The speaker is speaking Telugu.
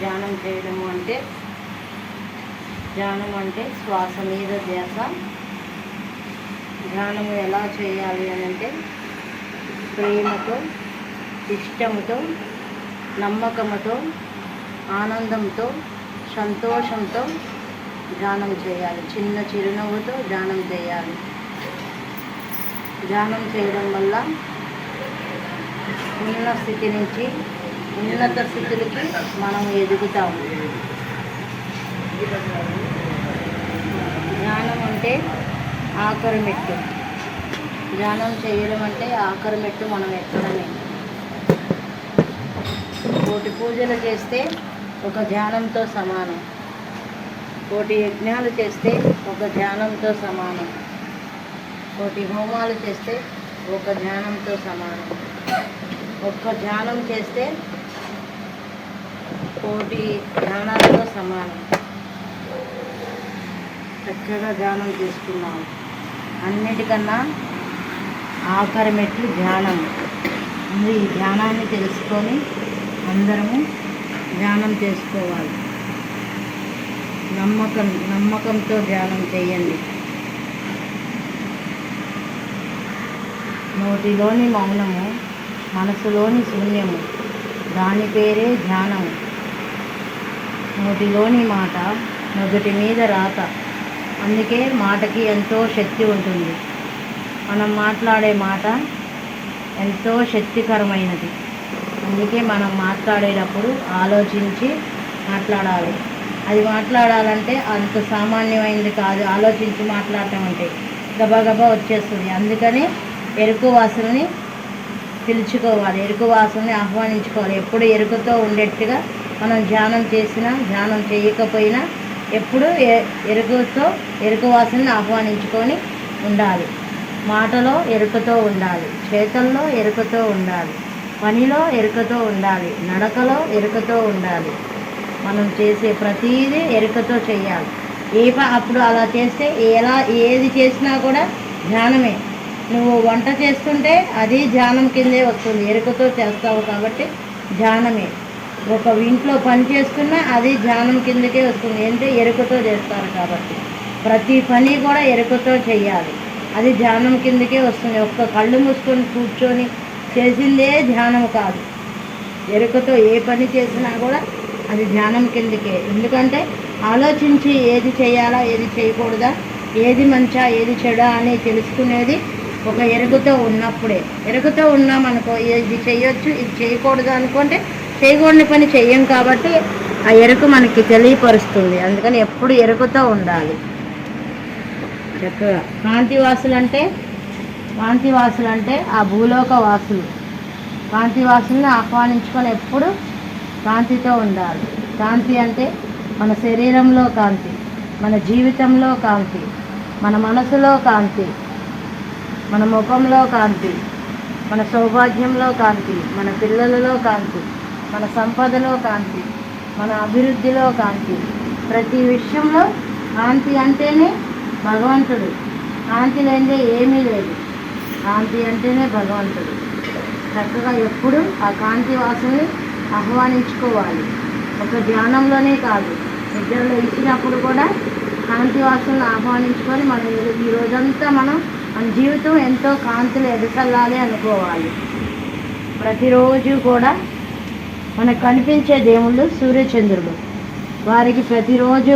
ధ్యానం చేయడము అంటే ధ్యానం అంటే శ్వాస మీద ధ్యాస. ధ్యానము ఎలా చేయాలి అని అంటే ప్రేమతో ఇష్టముతో నమ్మకముతో ఆనందంతో సంతోషంతో ధ్యానం చేయాలి. చిన్న చిరునవ్వుతో ధ్యానం చేయాలి. ధ్యానం చేయడం వల్ల ఉన్న స్థితి నుంచి ఉన్నత స్థితులకి మనం ఎదుగుతాము. ధ్యానం అంటే ఆఖరి మెట్టు ధ్యానం చేయడం అంటే ఆఖరి మెట్టు మనం ఎక్కడమే. కోటి పూజలు చేస్తే ఒక ధ్యానంతో సమానం. కోటి యజ్ఞాలు చేస్తే ఒక ధ్యానంతో సమానం. కోటి హోమాలు చేస్తే ఒక ధ్యానంతో సమానం. ఒక్క ధ్యానం చేస్తే కోటి ధ్యానాలతో సమానం. చక్కగా ధ్యానం చేసుకున్నాము అన్నిటికన్నా ఆఖరి మెట్లు ధ్యానం. ముందు ఈ ధ్యానాన్ని తెలుసుకొని అందరము ధ్యానం చేసుకోవాలి. నమ్మకం నమ్మకంతో ధ్యానం చేయండి. నోటిలోని మౌనము మనసులోని శూన్యము దాని పేరే ధ్యానము. నోటిలోని మాట మొదటి మీద రాత. అందుకే మాటకి ఎంతో శక్తి ఉంటుంది. మనం మాట్లాడే మాట ఎంతో శక్తికరమైనది. అందుకే మనం మాట్లాడేటప్పుడు ఆలోచించి మాట్లాడాలి. అది మాట్లాడాలంటే అంత సామాన్యమైనది కాదు. ఆలోచించి మాట్లాడటం అంటే గబగబా వచ్చేస్తుంది. అందుకని ఎరుకు వాసనని పిలుచుకోవాలి. ఎరుకు వాసనని ఆహ్వానించుకోవాలి. ఎప్పుడు ఎరుకతో ఉండేట్టుగా మనం ధ్యానం చేసినా ధ్యానం చేయకపోయినా ఎప్పుడు ఎ- ఎరుకు వాసనని ఆహ్వానించుకొని ఉండాలి. మాటలో ఎరుకతో ఉండాలి. చేతల్లో ఎరుకతో ఉండాలి. పనిలో ఎరుకతో ఉండాలి. నడకలో ఎరుకతో ఉండాలి. మనం చేసే ప్రతీదీ ఎరుకతో చేయాలి. ఏ అప్పుడు అలా చేస్తే ఎలా ఏది చేసినా కూడా ధ్యానమే. నువ్వు వంట చేస్తుంటే అది ధ్యానం కిందే వస్తుంది. ఎరుకతో చేస్తావు కాబట్టి ధ్యానమే. ఒక ఇంట్లో పని చేస్తున్నా అది ధ్యానం కిందకే వస్తుంది. అంటే ఎరుకతో చేస్తారు కాబట్టి. ప్రతి పని కూడా ఎరుకతో చేయాలి. అది ధ్యానం కిందకే వస్తుంది. ఒక్క కళ్ళు మూసుకొని కూర్చొని చేసిందే ధ్యానం కాదు. ఎరుకతో ఏ పని చేసినా కూడా అది ధ్యానం కిందకే. ఎందుకంటే ఆలోచించి ఏది చేయాలా ఏది చేయకూడదా ఏది మంచా ఏది చెడా అని తెలుసుకునేది ఒక ఎరుగుతో ఉన్నప్పుడే. ఎరుగుతో ఉన్నామనుకో ఇది చేయొచ్చు ఇది చేయకూడదు అనుకుంటే చేయకూడని పని చెయ్యం కాబట్టి ఆ ఎరుకు మనకి తెలియపరుస్తుంది. అందుకని ఎప్పుడు ఎరుకుతో ఉండాలి. చక్కగా. కాంతివాసులు అంటే కాంతివాసులు అంటే ఆ భూలోక వాసులు. కాంతివాసుల్ని ఆహ్వానించుకొని ఎప్పుడు కాంతితో ఉండాలి. కాంతి అంటే మన శరీరంలో కాంతి మన జీవితంలో కాంతి మన మనసులో కాంతి మన ముఖంలో కాంతి మన సౌభాగ్యంలో కాంతి మన పిల్లలలో కాంతి మన సంపదలో కాంతి మన అభివృద్ధిలో కాంతి. ప్రతి విషయంలో కాంతి అంటేనే భగవంతుడు. కాంతి లేనిదే ఏమీ లేదు. కాంతి అంటేనే భగవంతుడు. చక్కగా ఎప్పుడు ఆ కాంతి వాసుని ఆహ్వానించుకోవాలి. ఒక ధ్యానంలోనే కాదు నిద్రలో ఇచ్చినప్పుడు కూడా కాంతి వాసులను ఆహ్వానించుకొని మనం ఈ రోజంతా మనం మన జీవితం ఎంతో కాంతులు ఎదసల్లాలి అనుకోవాలి. ప్రతిరోజు కూడా మనకు కనిపించే దేవుళ్ళు సూర్యచంద్రుడు. వారికి ప్రతిరోజు